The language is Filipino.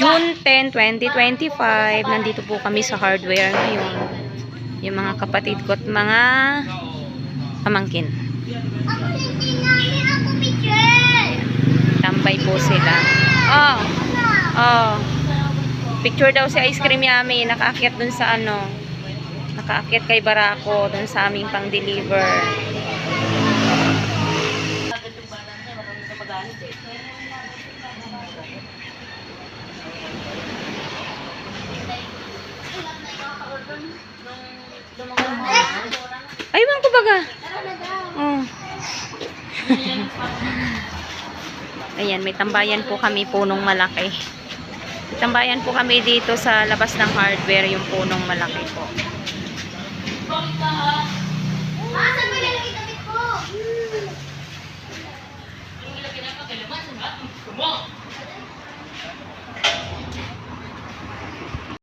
June 10, 2025. Nandito po kami sa hardware ngayon. Yung mga kapatid ko at mga pamangkin. Tambay po sila. Oh, oh. Picture daw si Ice Cream Yummy. Nakaakyat dun sa ano. Nakaakyat kay Barako dun sa aming pang-deliver. Aywan ko baga. Oh. Ayan, may tambayan po kami punong malaki. Tambayan po kami dito sa labas ng hardware, yung punong malaki po.